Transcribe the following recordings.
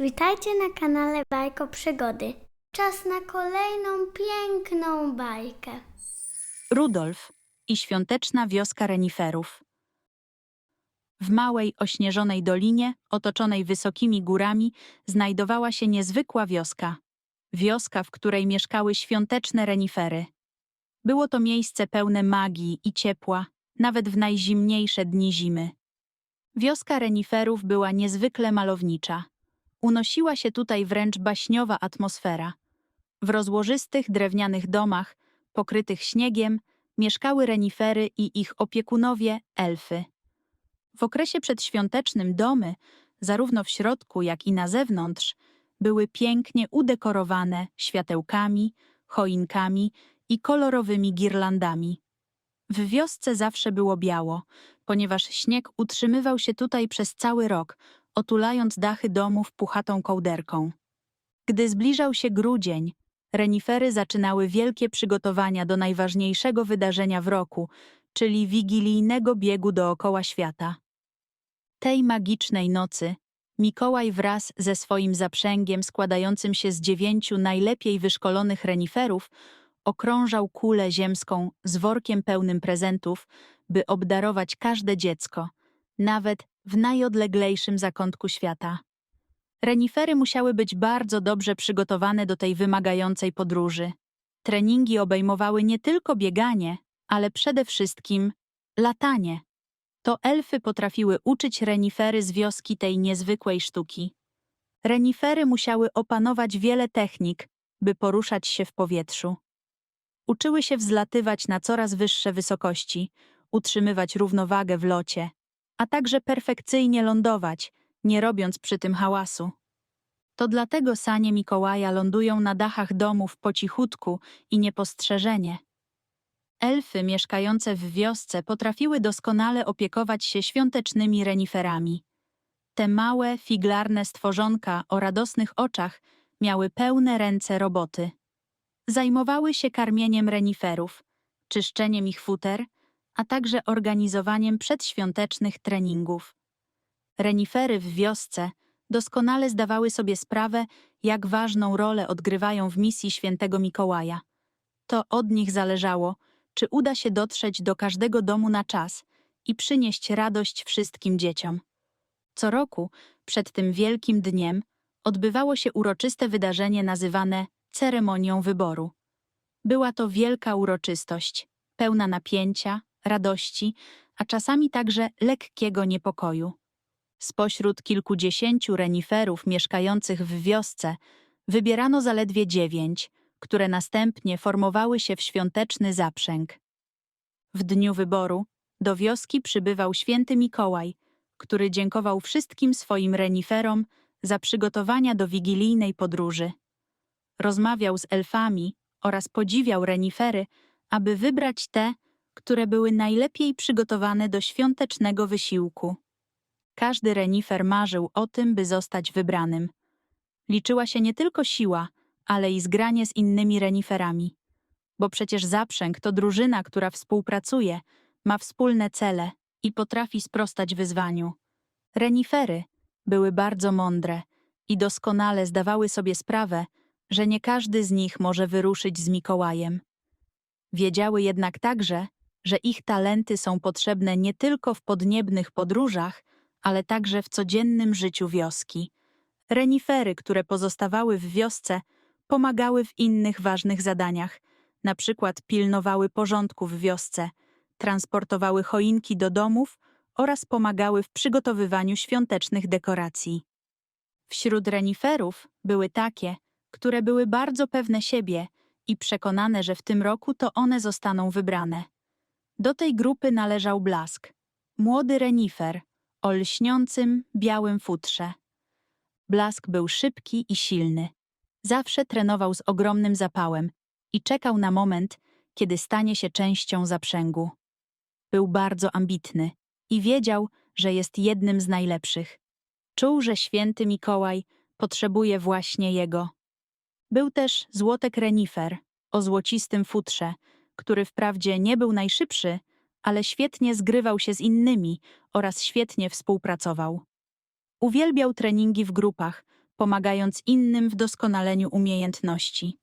Witajcie na kanale Bajko Przygody. Czas na kolejną piękną bajkę. Rudolf i świąteczna wioska reniferów. W małej, ośnieżonej dolinie, otoczonej wysokimi górami, znajdowała się niezwykła wioska. Wioska, w której mieszkały świąteczne renifery. Było to miejsce pełne magii i ciepła, nawet w najzimniejsze dni zimy. Wioska reniferów była niezwykle malownicza. Unosiła się tutaj wręcz baśniowa atmosfera. W rozłożystych drewnianych domach, pokrytych śniegiem, mieszkały renifery i ich opiekunowie, elfy. W okresie przedświątecznym domy, zarówno w środku, jak i na zewnątrz, były pięknie udekorowane światełkami, choinkami i kolorowymi girlandami. W wiosce zawsze było biało, ponieważ śnieg utrzymywał się tutaj przez cały rok, otulając dachy domów puchatą kołderką. Gdy zbliżał się grudzień, renifery zaczynały wielkie przygotowania do najważniejszego wydarzenia w roku, czyli wigilijnego biegu dookoła świata. Tej magicznej nocy Mikołaj wraz ze swoim zaprzęgiem składającym się z dziewięciu najlepiej wyszkolonych reniferów okrążał kulę ziemską z workiem pełnym prezentów, by obdarować każde dziecko, nawet w najodleglejszym zakątku świata. Renifery musiały być bardzo dobrze przygotowane do tej wymagającej podróży. Treningi obejmowały nie tylko bieganie, ale przede wszystkim latanie. To elfy potrafiły uczyć renifery z wioski tej niezwykłej sztuki. Renifery musiały opanować wiele technik, by poruszać się w powietrzu. Uczyły się wzlatywać na coraz wyższe wysokości, utrzymywać równowagę w locie, a także perfekcyjnie lądować, nie robiąc przy tym hałasu. To dlatego sanie Mikołaja lądują na dachach domów po cichutku i niepostrzeżenie. Elfy mieszkające w wiosce potrafiły doskonale opiekować się świątecznymi reniferami. Te małe, figlarne stworzonka o radosnych oczach miały pełne ręce roboty. Zajmowały się karmieniem reniferów, czyszczeniem ich futer, a także organizowaniem przedświątecznych treningów. Renifery w wiosce doskonale zdawały sobie sprawę, jak ważną rolę odgrywają w misji świętego Mikołaja. To od nich zależało, czy uda się dotrzeć do każdego domu na czas i przynieść radość wszystkim dzieciom. Co roku, przed tym wielkim dniem, odbywało się uroczyste wydarzenie nazywane ceremonią wyboru. Była to wielka uroczystość, pełna napięcia, radości, a czasami także lekkiego niepokoju. Spośród kilkudziesięciu reniferów mieszkających w wiosce wybierano zaledwie dziewięć, które następnie formowały się w świąteczny zaprzęg. W dniu wyboru do wioski przybywał święty Mikołaj, który dziękował wszystkim swoim reniferom za przygotowania do wigilijnej podróży. Rozmawiał z elfami oraz podziwiał renifery, aby wybrać te, które były najlepiej przygotowane do świątecznego wysiłku. Każdy renifer marzył o tym, by zostać wybranym. Liczyła się nie tylko siła, ale i zgranie z innymi reniferami. Bo przecież zaprzęg to drużyna, która współpracuje, ma wspólne cele i potrafi sprostać wyzwaniu. Renifery były bardzo mądre i doskonale zdawały sobie sprawę, że nie każdy z nich może wyruszyć z Mikołajem. Wiedziały jednak także, że ich talenty są potrzebne nie tylko w podniebnych podróżach, ale także w codziennym życiu wioski. Renifery, które pozostawały w wiosce, pomagały w innych ważnych zadaniach, na przykład pilnowały porządku w wiosce, transportowały choinki do domów oraz pomagały w przygotowywaniu świątecznych dekoracji. Wśród reniferów były takie, które były bardzo pewne siebie i przekonane, że w tym roku to one zostaną wybrane. Do tej grupy należał Blask, młody renifer o lśniącym, białym futrze. Blask był szybki i silny. Zawsze trenował z ogromnym zapałem i czekał na moment, kiedy stanie się częścią zaprzęgu. Był bardzo ambitny i wiedział, że jest jednym z najlepszych. Czuł, że święty Mikołaj potrzebuje właśnie jego. Był też złotek renifer o złocistym futrze, który wprawdzie nie był najszybszy, ale świetnie zgrywał się z innymi oraz świetnie współpracował. Uwielbiał treningi w grupach, pomagając innym w doskonaleniu umiejętności.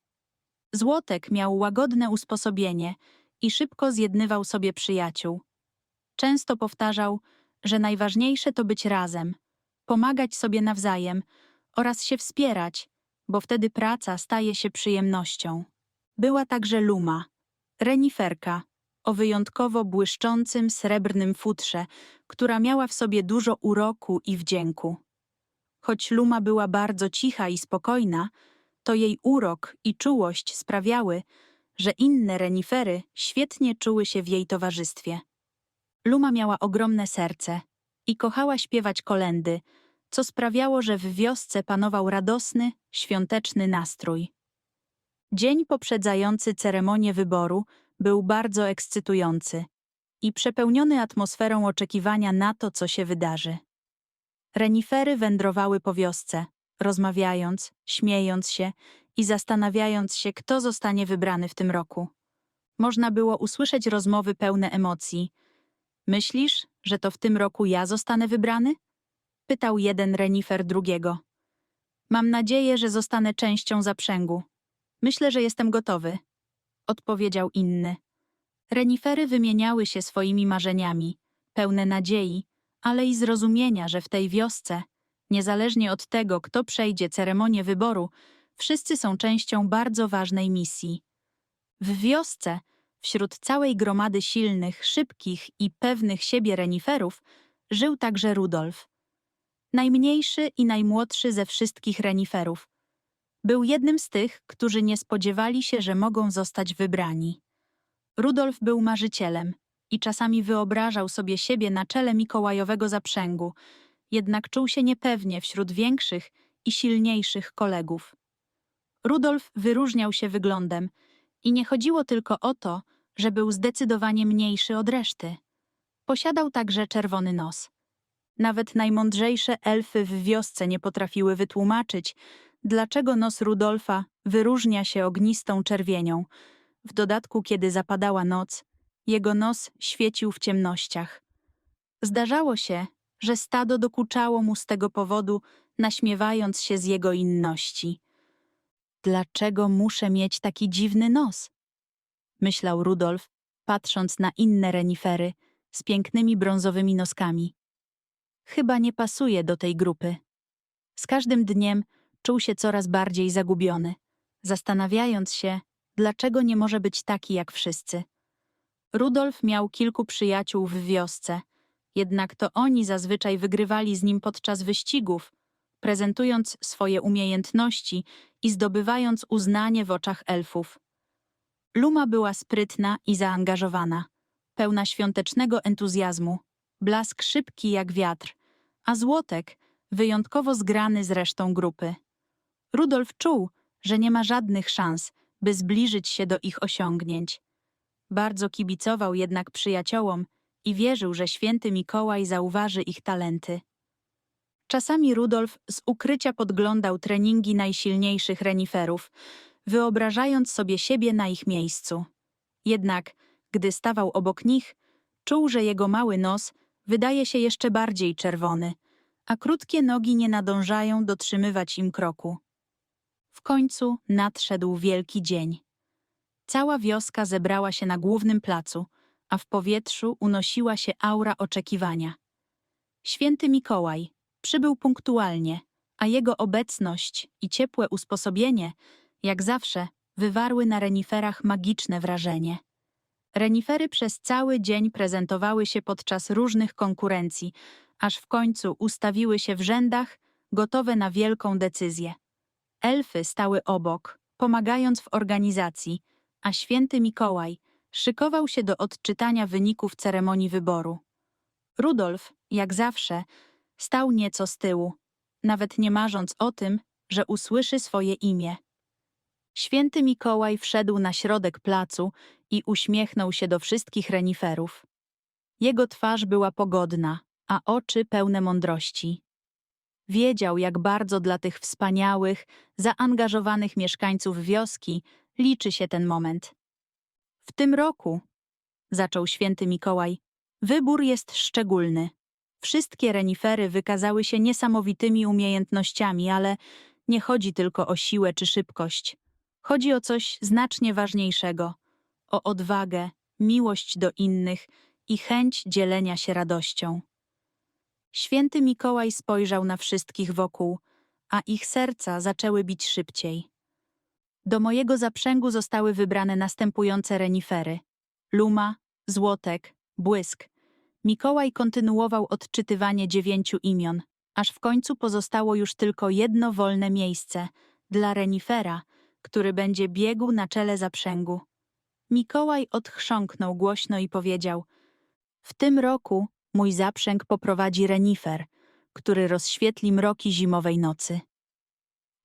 Złotek miał łagodne usposobienie i szybko zjednywał sobie przyjaciół. Często powtarzał, że najważniejsze to być razem, pomagać sobie nawzajem oraz się wspierać, bo wtedy praca staje się przyjemnością. Była także Luma, reniferka, o wyjątkowo błyszczącym srebrnym futrze, która miała w sobie dużo uroku i wdzięku. Choć Luma była bardzo cicha i spokojna, to jej urok i czułość sprawiały, że inne renifery świetnie czuły się w jej towarzystwie. Luma miała ogromne serce i kochała śpiewać kolendy, co sprawiało, że w wiosce panował radosny, świąteczny nastrój. Dzień poprzedzający ceremonię wyboru był bardzo ekscytujący i przepełniony atmosferą oczekiwania na to, co się wydarzy. Renifery wędrowały po wiosce, rozmawiając, śmiejąc się i zastanawiając się, kto zostanie wybrany w tym roku. Można było usłyszeć rozmowy pełne emocji. Myślisz, że to w tym roku ja zostanę wybrany? Pytał jeden renifer drugiego. Mam nadzieję, że zostanę częścią zaprzęgu. Myślę, że jestem gotowy, odpowiedział inny. Renifery wymieniały się swoimi marzeniami, pełne nadziei, ale i zrozumienia, że w tej wiosce, niezależnie od tego, kto przejdzie ceremonię wyboru, wszyscy są częścią bardzo ważnej misji. W wiosce, wśród całej gromady silnych, szybkich i pewnych siebie reniferów, żył także Rudolf. Najmniejszy i najmłodszy ze wszystkich reniferów. Był jednym z tych, którzy nie spodziewali się, że mogą zostać wybrani. Rudolf był marzycielem i czasami wyobrażał sobie siebie na czele mikołajowego zaprzęgu, jednak czuł się niepewnie wśród większych i silniejszych kolegów. Rudolf wyróżniał się wyglądem i nie chodziło tylko o to, że był zdecydowanie mniejszy od reszty. Posiadał także czerwony nos. Nawet najmądrzejsze elfy w wiosce nie potrafiły wytłumaczyć, dlaczego nos Rudolfa wyróżnia się ognistą czerwienią. W dodatku, kiedy zapadała noc, jego nos świecił w ciemnościach. Zdarzało się, że stado dokuczało mu z tego powodu, naśmiewając się z jego inności. Dlaczego muszę mieć taki dziwny nos? Myślał Rudolf, patrząc na inne renifery z pięknymi brązowymi noskami. Chyba nie pasuje do tej grupy. Z każdym dniem czuł się coraz bardziej zagubiony, zastanawiając się, dlaczego nie może być taki jak wszyscy. Rudolf miał kilku przyjaciół w wiosce, jednak to oni zazwyczaj wygrywali z nim podczas wyścigów, prezentując swoje umiejętności i zdobywając uznanie w oczach elfów. Luma była sprytna i zaangażowana, pełna świątecznego entuzjazmu, blask szybki jak wiatr, a Złotek wyjątkowo zgrany z resztą grupy. Rudolf czuł, że nie ma żadnych szans, by zbliżyć się do ich osiągnięć. Bardzo kibicował jednak przyjaciołom i wierzył, że święty Mikołaj zauważy ich talenty. Czasami Rudolf z ukrycia podglądał treningi najsilniejszych reniferów, wyobrażając sobie siebie na ich miejscu. Jednak, gdy stawał obok nich, czuł, że jego mały nos wydaje się jeszcze bardziej czerwony, a krótkie nogi nie nadążają dotrzymywać im kroku. Końcu nadszedł wielki dzień. Cała wioska zebrała się na głównym placu, a w powietrzu unosiła się aura oczekiwania. Święty Mikołaj przybył punktualnie, a jego obecność i ciepłe usposobienie, jak zawsze, wywarły na reniferach magiczne wrażenie. Renifery przez cały dzień prezentowały się podczas różnych konkurencji, aż w końcu ustawiły się w rzędach, gotowe na wielką decyzję. Elfy stały obok, pomagając w organizacji, a święty Mikołaj szykował się do odczytania wyników ceremonii wyboru. Rudolf, jak zawsze, stał nieco z tyłu, nawet nie marząc o tym, że usłyszy swoje imię. Święty Mikołaj wszedł na środek placu i uśmiechnął się do wszystkich reniferów. Jego twarz była pogodna, a oczy pełne mądrości. Wiedział, jak bardzo dla tych wspaniałych, zaangażowanych mieszkańców wioski liczy się ten moment. W tym roku, zaczął święty Mikołaj, wybór jest szczególny. Wszystkie renifery wykazały się niesamowitymi umiejętnościami, ale nie chodzi tylko o siłę czy szybkość. Chodzi o coś znacznie ważniejszego o odwagę, miłość do innych i chęć dzielenia się radością. Święty Mikołaj spojrzał na wszystkich wokół, a ich serca zaczęły bić szybciej. Do mojego zaprzęgu zostały wybrane następujące renifery: Luma, Złotek, Błysk. Mikołaj kontynuował odczytywanie dziewięciu imion, aż w końcu pozostało już tylko jedno wolne miejsce dla renifera, który będzie biegł na czele zaprzęgu. Mikołaj odchrząknął głośno i powiedział: W tym roku mój zaprzęg poprowadzi renifer, który rozświetli mroki zimowej nocy.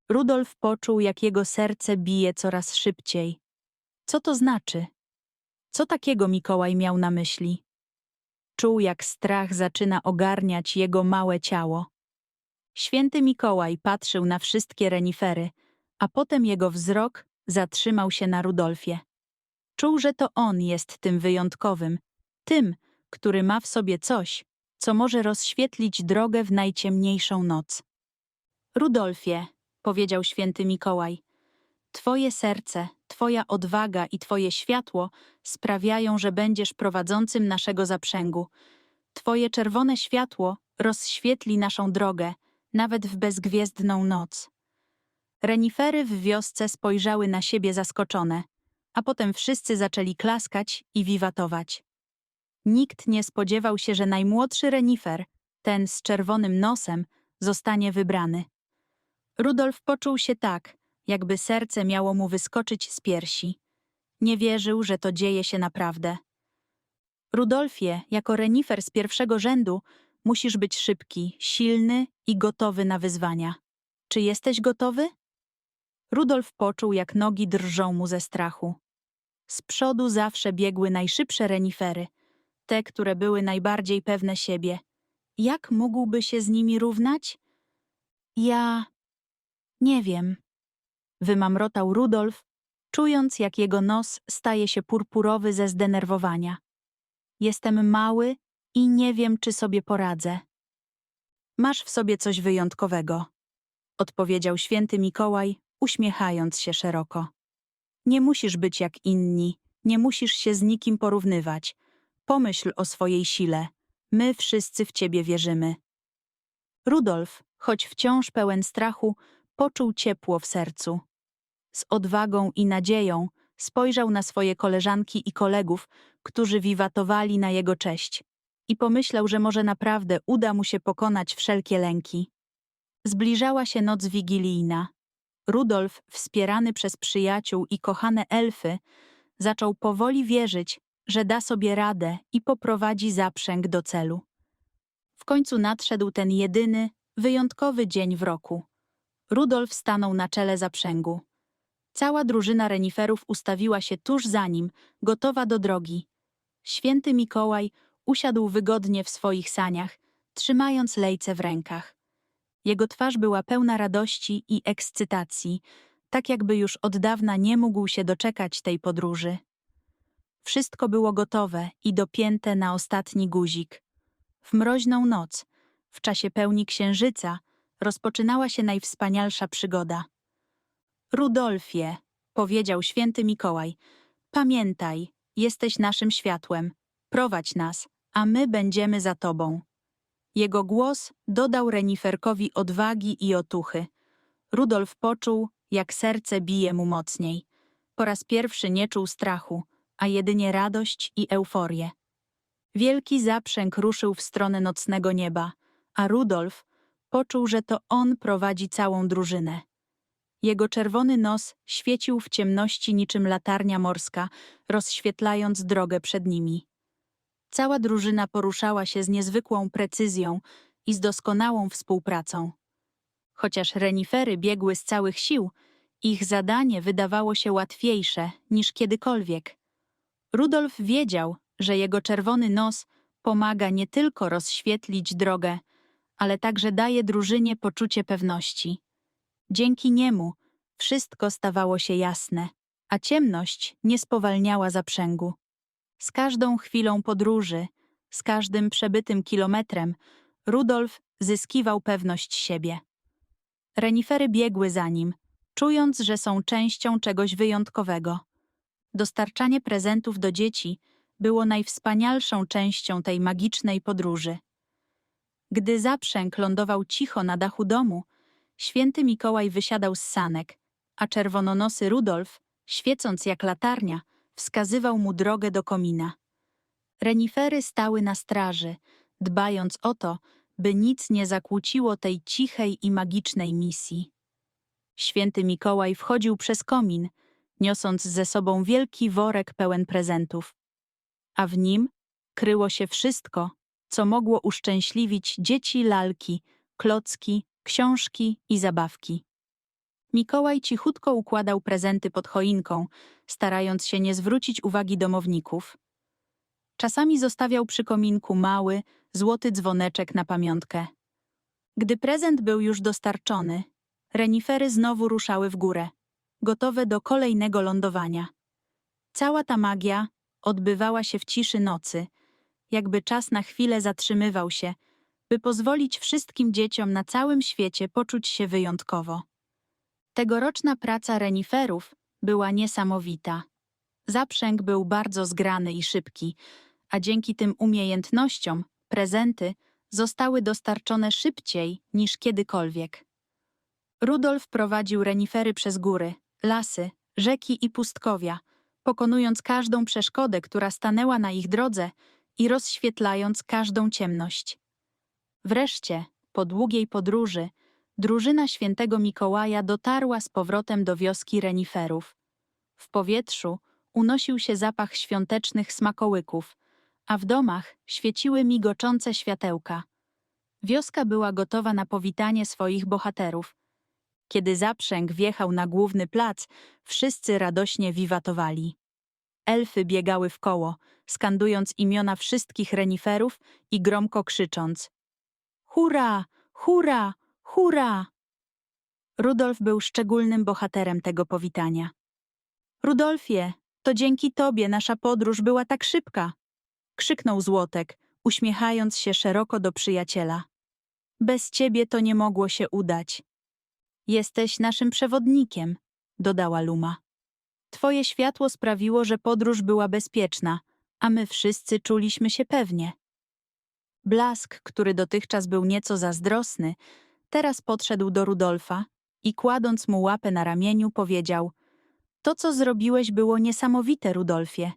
Rudolf poczuł, jak jego serce bije coraz szybciej. Co to znaczy? Co takiego Mikołaj miał na myśli? Czuł, jak strach zaczyna ogarniać jego małe ciało. Święty Mikołaj patrzył na wszystkie renifery, a potem jego wzrok zatrzymał się na Rudolfie. Czuł, że to on jest tym wyjątkowym, tym, który ma w sobie coś, co może rozświetlić drogę w najciemniejszą noc. Rudolfie, powiedział święty Mikołaj, twoje serce, twoja odwaga i twoje światło sprawiają, że będziesz prowadzącym naszego zaprzęgu. Twoje czerwone światło rozświetli naszą drogę, nawet w bezgwiezdną noc. Renifery w wiosce spojrzały na siebie zaskoczone, a potem wszyscy zaczęli klaskać i wiwatować. Nikt nie spodziewał się, że najmłodszy renifer, ten z czerwonym nosem, zostanie wybrany. Rudolf poczuł się tak, jakby serce miało mu wyskoczyć z piersi. Nie wierzył, że to dzieje się naprawdę. Rudolfie, jako renifer z pierwszego rzędu, musisz być szybki, silny i gotowy na wyzwania. Czy jesteś gotowy? Rudolf poczuł, jak nogi drżą mu ze strachu. Z przodu zawsze biegły najszybsze renifery, te, które były najbardziej pewne siebie. Jak mógłby się z nimi równać? Ja. nie wiem. Wymamrotał Rudolf, czując, jak jego nos staje się purpurowy ze zdenerwowania. Jestem mały i nie wiem, czy sobie poradzę. Masz w sobie coś wyjątkowego, odpowiedział święty Mikołaj, uśmiechając się szeroko. Nie musisz być jak inni, nie musisz się z nikim porównywać. Pomyśl o swojej sile. My wszyscy w ciebie wierzymy. Rudolf, choć wciąż pełen strachu, poczuł ciepło w sercu. Z odwagą i nadzieją spojrzał na swoje koleżanki i kolegów, którzy wiwatowali na jego cześć, i pomyślał, że może naprawdę uda mu się pokonać wszelkie lęki. Zbliżała się noc wigilijna. Rudolf, wspierany przez przyjaciół i kochane elfy, zaczął powoli wierzyć, że da sobie radę i poprowadzi zaprzęg do celu. W końcu nadszedł ten jedyny, wyjątkowy dzień w roku. Rudolf stanął na czele zaprzęgu. Cała drużyna reniferów ustawiła się tuż za nim, gotowa do drogi. Święty Mikołaj usiadł wygodnie w swoich saniach, trzymając lejce w rękach. Jego twarz była pełna radości i ekscytacji, tak jakby już od dawna nie mógł się doczekać tej podróży. Wszystko było gotowe i dopięte na ostatni guzik. W mroźną noc, w czasie pełni księżyca, rozpoczynała się najwspanialsza przygoda. Rudolfie, powiedział święty Mikołaj, pamiętaj, jesteś naszym światłem, prowadź nas, a my będziemy za tobą. Jego głos dodał reniferkowi odwagi i otuchy. Rudolf poczuł, jak serce bije mu mocniej. Po raz pierwszy nie czuł strachu, a jedynie radość i euforię. Wielki zaprzęg ruszył w stronę nocnego nieba, a Rudolf poczuł, że to on prowadzi całą drużynę. Jego czerwony nos świecił w ciemności niczym latarnia morska, rozświetlając drogę przed nimi. Cała drużyna poruszała się z niezwykłą precyzją i z doskonałą współpracą. Chociaż renifery biegły z całych sił, ich zadanie wydawało się łatwiejsze niż kiedykolwiek. Rudolf wiedział, że jego czerwony nos pomaga nie tylko rozświetlić drogę, ale także daje drużynie poczucie pewności. Dzięki niemu wszystko stawało się jasne, a ciemność nie spowalniała zaprzęgu. Z każdą chwilą podróży, z każdym przebytym kilometrem, Rudolf zyskiwał pewność siebie. Renifery biegły za nim, czując, że są częścią czegoś wyjątkowego. Dostarczanie prezentów do dzieci było najwspanialszą częścią tej magicznej podróży. Gdy zaprzęg lądował cicho na dachu domu, święty Mikołaj wysiadał z sanek, a czerwononosy Rudolf, świecąc jak latarnia, wskazywał mu drogę do komina. Renifery stały na straży, dbając o to, by nic nie zakłóciło tej cichej i magicznej misji. Święty Mikołaj wchodził przez komin, niosąc ze sobą wielki worek pełen prezentów, a w nim kryło się wszystko, co mogło uszczęśliwić dzieci lalki, klocki, książki i zabawki. Mikołaj cichutko układał prezenty pod choinką, starając się nie zwrócić uwagi domowników. Czasami zostawiał przy kominku mały, złoty dzwoneczek na pamiątkę. Gdy prezent był już dostarczony, renifery znowu ruszały w górę, gotowe do kolejnego lądowania. Cała ta magia odbywała się w ciszy nocy, jakby czas na chwilę zatrzymywał się, by pozwolić wszystkim dzieciom na całym świecie poczuć się wyjątkowo. Tegoroczna praca reniferów była niesamowita. Zaprzęg był bardzo zgrany i szybki, a dzięki tym umiejętnościom prezenty zostały dostarczone szybciej niż kiedykolwiek. Rudolf prowadził renifery przez góry, lasy, rzeki i pustkowia, pokonując każdą przeszkodę, która stanęła na ich drodze i rozświetlając każdą ciemność. Wreszcie, po długiej podróży, drużyna świętego Mikołaja dotarła z powrotem do wioski reniferów. W powietrzu unosił się zapach świątecznych smakołyków, a w domach świeciły migoczące światełka. Wioska była gotowa na powitanie swoich bohaterów. Kiedy zaprzęg wjechał na główny plac, wszyscy radośnie wiwatowali. Elfy biegały w koło, skandując imiona wszystkich reniferów i gromko krzycząc: Hurra! Hurra! Hurra! Rudolf był szczególnym bohaterem tego powitania. Rudolfie, to dzięki tobie nasza podróż była tak szybka! krzyknął Złotek, uśmiechając się szeroko do przyjaciela. Bez ciebie to nie mogło się udać. Jesteś naszym przewodnikiem, dodała Luma. Twoje światło sprawiło, że podróż była bezpieczna, a my wszyscy czuliśmy się pewnie. Blask, który dotychczas był nieco zazdrosny, teraz podszedł do Rudolfa i kładąc mu łapę na ramieniu powiedział: To, co zrobiłeś, było niesamowite, Rudolfie.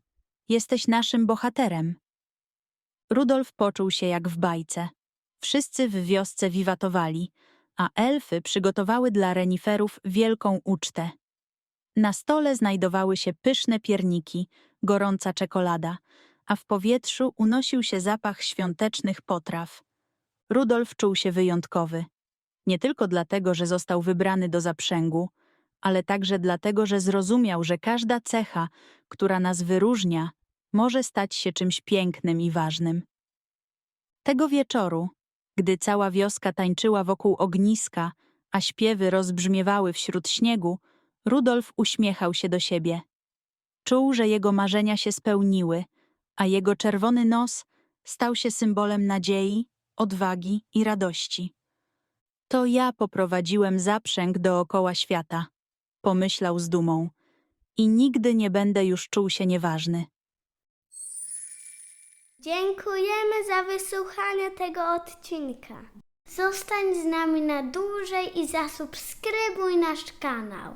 Jesteś naszym bohaterem. Rudolf poczuł się jak w bajce. Wszyscy w wiosce wiwatowali, a elfy przygotowały dla reniferów wielką ucztę. Na stole znajdowały się pyszne pierniki, gorąca czekolada, a w powietrzu unosił się zapach świątecznych potraw. Rudolf czuł się wyjątkowy. Nie tylko dlatego, że został wybrany do zaprzęgu, ale także dlatego, że zrozumiał, że każda cecha, która nas wyróżnia, może stać się czymś pięknym i ważnym. Tego wieczoru, gdy cała wioska tańczyła wokół ogniska, a śpiewy rozbrzmiewały wśród śniegu, Rudolf uśmiechał się do siebie. Czuł, że jego marzenia się spełniły, a jego czerwony nos stał się symbolem nadziei, odwagi i radości. To ja poprowadziłem zaprzęg dookoła świata, pomyślał z dumą, i nigdy nie będę już czuł się nieważny. Dziękujemy za wysłuchanie tego odcinka. Zostań z nami na dłużej i zasubskrybuj nasz kanał.